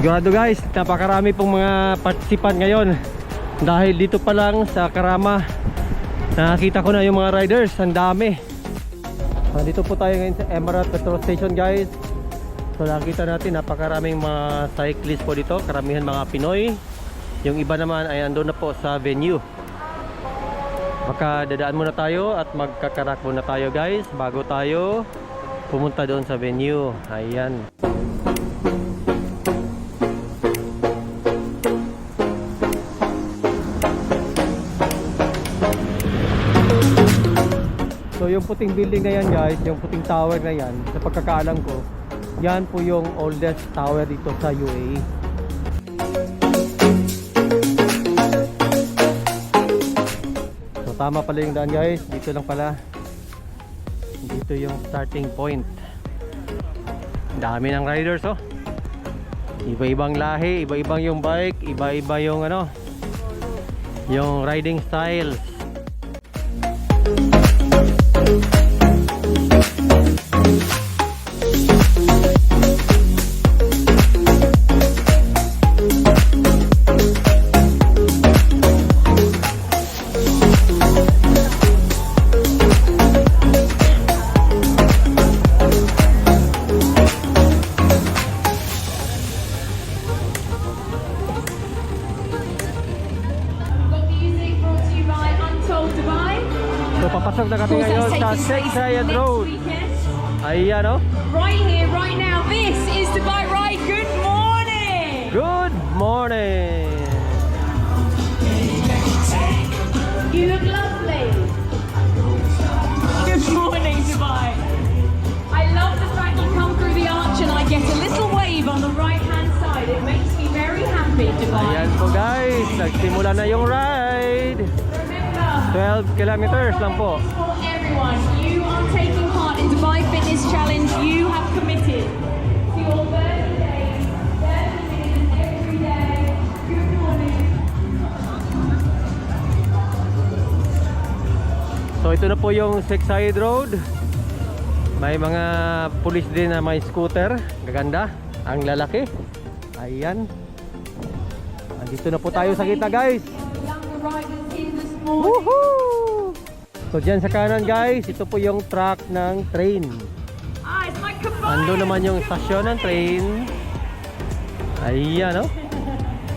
Sigurado guys, napakarami pong mga participant ngayon. Dahil dito pa lang sa Karama, nakakita ko na yung mga riders, ang dami. Dito po tayo ngayon sa Emerald Petrol Station guys. So nakita natin napakaraming mga cyclist po dito, karamihan mga Pinoy. Yung iba naman ay ando na po sa venue. Baka dadaan muna tayo at magkakarak muna tayo guys bago tayo pumunta doon sa venue. Ayan. Yung puting building na yan guys, yung puting tower na yan, sa pagkakaalam ko, yan po yung oldest tower dito sa UAE. So tama pala yung daan guys, dito lang pala. Dito yung starting point. Dami ng riders oh. Iba-ibang lahi, iba-ibang yung bike, iba-iba yung ano, yung riding styles. So papasok na kami ngayon sa Sheikh place Road. Ayan oh. Right here, right now. This is Dubai Ride. Good morning. Good morning. You look lovely. Good morning, Dubai. I love the fact you come through the arch and I get a little wave on the right-hand side. It makes me very happy, Dubai. Ayan po guys, nagsimula na yung ride. Remember, 12 kilometers lang po. everyone, you are taking part in Dubai Fitness Challenge. You have committed to your 30 days, 30 minutes every day. Good morning. So ito na po yung Side Road. May mga pulis din na may scooter. Gaganda. Ang lalaki. Ayan. Andito na po tayo sa kita guys. Woohoo! So dyan sa kanan guys, ito po yung track ng train. Ah, Ando naman yung stasyon ng train. Ayan oh.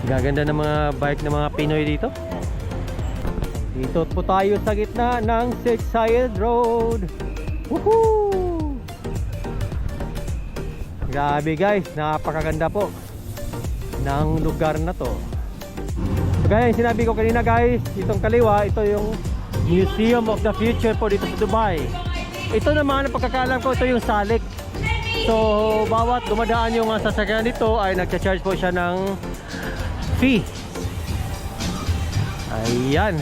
Gaganda ng mga bike ng mga Pinoy dito. Dito po tayo sa gitna ng Six Side Road. Woohoo! Grabe guys, napakaganda po ng lugar na to. Gaya yung sinabi ko kanina guys, itong kaliwa, ito yung Museum of the Future po dito sa Dubai. Ito naman, ang pagkakalam ko, ito yung Salik. So, bawat dumadaan yung mga sasakyan dito ay nagcha-charge po siya ng fee. Ayan.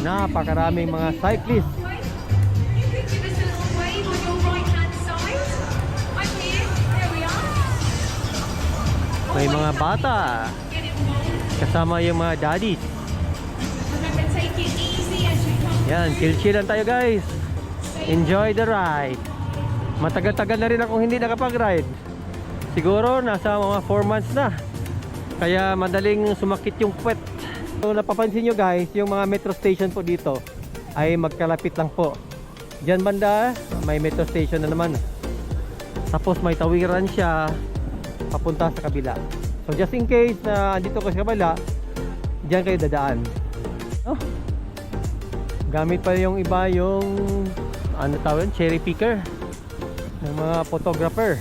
Napakaraming mga cyclists. May mga bata. Kasama yung mga daddies. Yan, chill-chill lang tayo guys. Enjoy the ride. Matagal-tagal na rin akong hindi nakapag-ride. Siguro nasa mga 4 months na. Kaya madaling sumakit yung puwet. So napapansin nyo guys, yung mga metro station po dito ay magkalapit lang po. Diyan banda, may metro station na naman. Tapos may tawiran siya papunta sa kabila. So just in case na andito ko sa kabila, diyan kayo dadaan. Oh. Gamit pa yung iba yung ano tawag cherry picker ng mga photographer.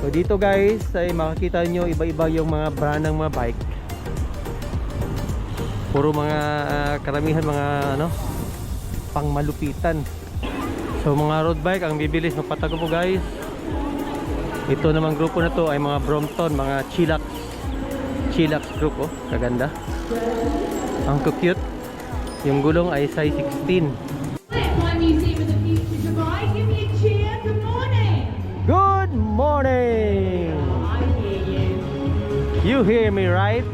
So dito guys ay makikita nyo iba-iba yung mga brand ng mga bike. Puro mga ah, karamihan mga ano pangmalupitan. So mga road bike ang bibilis magpatago po guys. Ito namang grupo na to ay mga Brompton, mga Chillax. Chillax group oh, kaganda. Ang cute. Yung gulong ay size 16. My Museum of the Future Dubai. Give me a cheer. Good morning. You hear me right?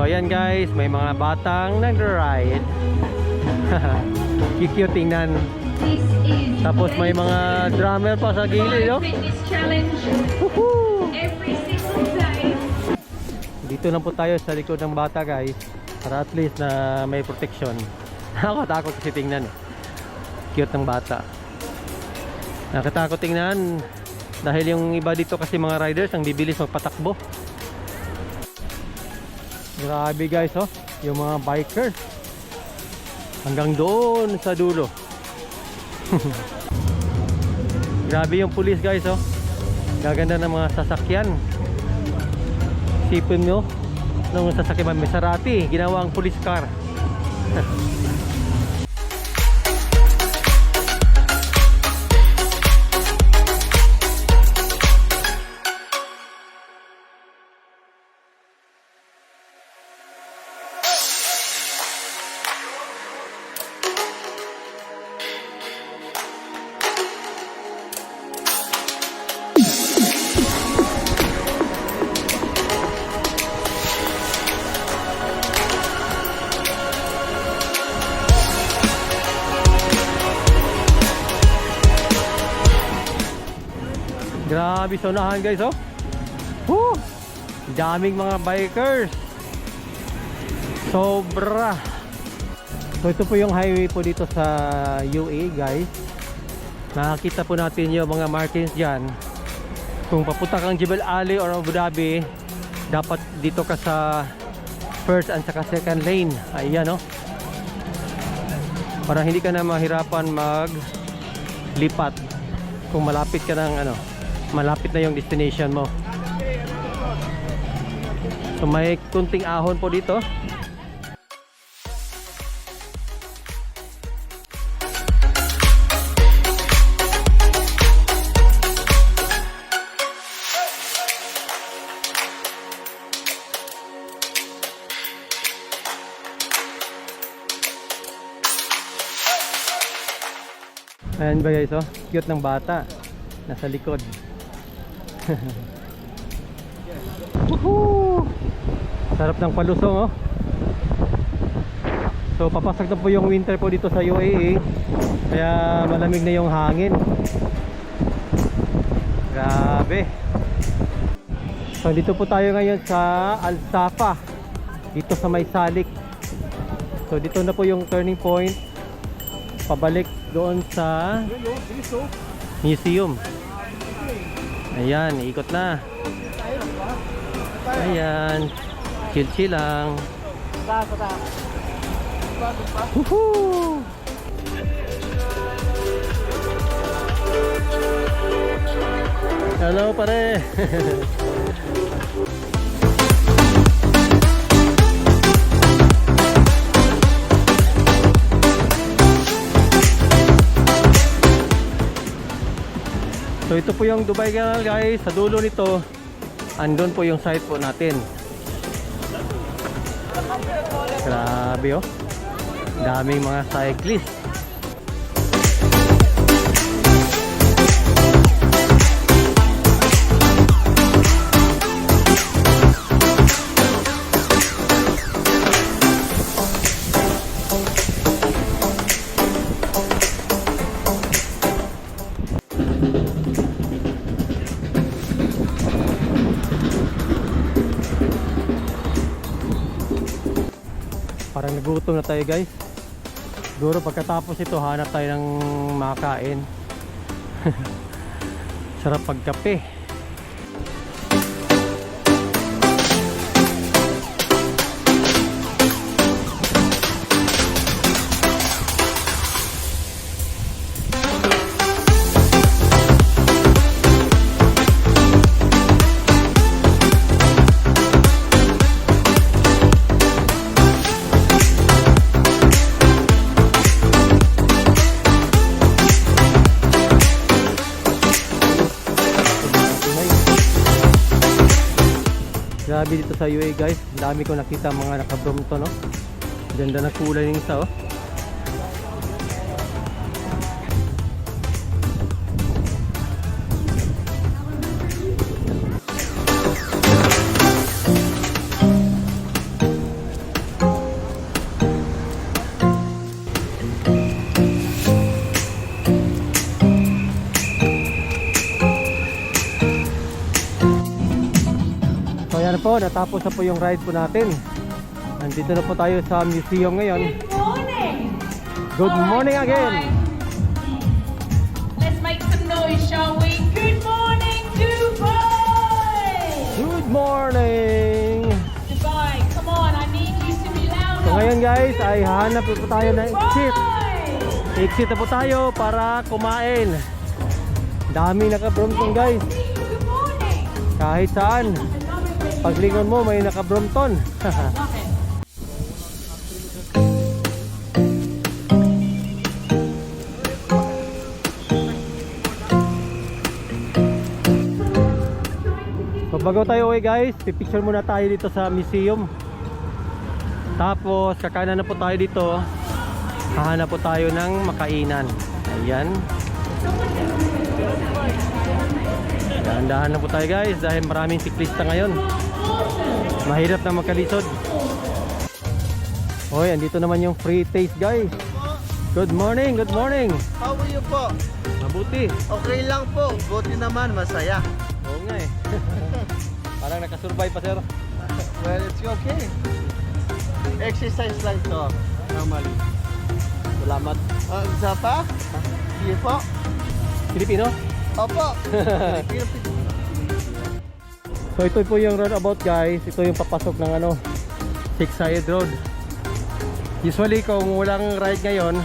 So ayan guys, may mga batang nag-ride. Cute tingnan. Tapos may mga drummer pa sa gilid, no? Woohoo! every single. Dito lang po tayo sa likod ng bata guys para at least na may protection. Ako takot kasi tingnan eh. Cute ng bata. Nakatakot tingnan dahil yung iba dito kasi mga riders ang bibilis magpatakbo. Grabe guys oh, yung mga bikers. Hanggang doon sa dulo. Grabe yung pulis guys oh. Gaganda ng mga sasakyan. Sipin nyo, nung sasakyan may Maserati, ginawang police car. Grabe sonahan guys oh. Woo! Daming mga bikers. Sobra. So ito po yung highway po dito sa UAE guys. Nakakita po natin yung mga markings dyan. Kung papunta kang Jebel Ali or Abu Dhabi, dapat dito ka sa first and saka second lane. Ayan oh. Para hindi ka na mahirapan mag lipat kung malapit ka ng ano, malapit na yung destination mo. So may kunting ahon po dito. Ayan ba guys oh, cute ng bata. Nasa likod. Woohoo! Sarap ng palusong oh. So papasok na po yung winter po dito sa UAE. Kaya malamig na yung hangin. Grabe. So dito po tayo ngayon sa Al Safa. Dito sa May Salik. So dito na po yung turning point. Pabalik doon sa museum. Ayan, ikot na. Ayan. Chill-chill lang. Woohoo! Hello pare. So ito po yung Dubai Canal guys. Sa dulo nito, andun po yung site po natin. Grabe oh. Daming mga cyclist. Nagutom na tayo guys. Siguro pagkatapos ito hanap tayo ng makain. Sarap pagkape. Grabe dito sa UAE guys. Ang dami ko nakita mga nakabrom to no. Ganda na kulay ng isa oh. Ayan po, natapos na po yung ride po natin. Nandito na po tayo sa museum ngayon. Good morning. Good All right, morning again. Let's make some noise, shall we? Good morning, Dubai. Good morning! Dubai, come on, I need you to be louder. So ngayon guys, ay hahanap po tayo ng exit. Exit na po tayo para kumain. Dami naka-Brompton guys. Kahit saan. Paglingon mo may naka-Brompton. Love it. So bago tayo uwi guys, pipicture muna tayo dito sa museum. Tapos kakanan na po tayo dito. Hahanap po tayo ng makainan. Ayan. Dahan-dahan na po tayo guys dahil maraming siklista ngayon. Mahirap na magkalisod. Hoy, andito naman yung free taste guys. Good morning, good morning. How are you po? Mabuti. Okay lang po. Buti naman, masaya. Oo nga eh. Parang nakasurvive pa sir. Well, it's okay. Exercise lang to. Normally. Salamat. Uh, isa pa? Sige po. Filipino? Opo. Pilipino. So ito po yung roundabout guys. Ito yung papasok ng ano, Six Side Road. Usually kung walang ride ngayon,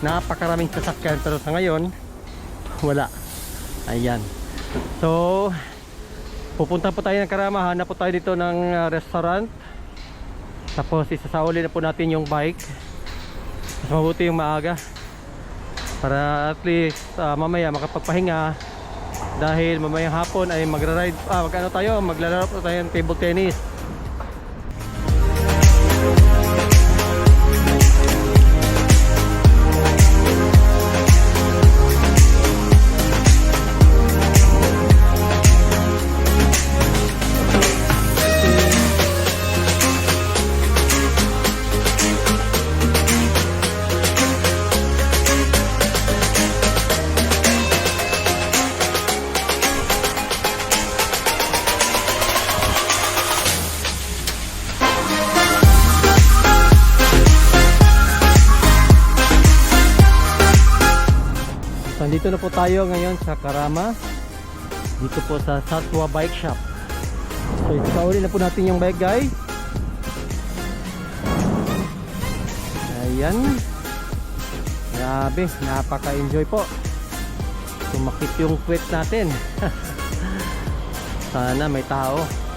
napakaraming sasakyan. Pero sa ngayon, wala. Ayan. So, pupunta po tayo ng Karama. Hanap po tayo dito ng uh, restaurant. Tapos isasauli na po natin yung bike. Mas mabuti yung maaga. Para at least uh, mamaya makapagpahinga dahil mamayang hapon ay magra-ride ah mag ano tayo maglalaro tayo ng table tennis Nandito na po tayo ngayon sa Karama. Dito po sa Satwa Bike Shop. So isauli na po natin yung bike guys ayan. Grabe napaka enjoy po. Sumakit yung quit natin. Sana may tao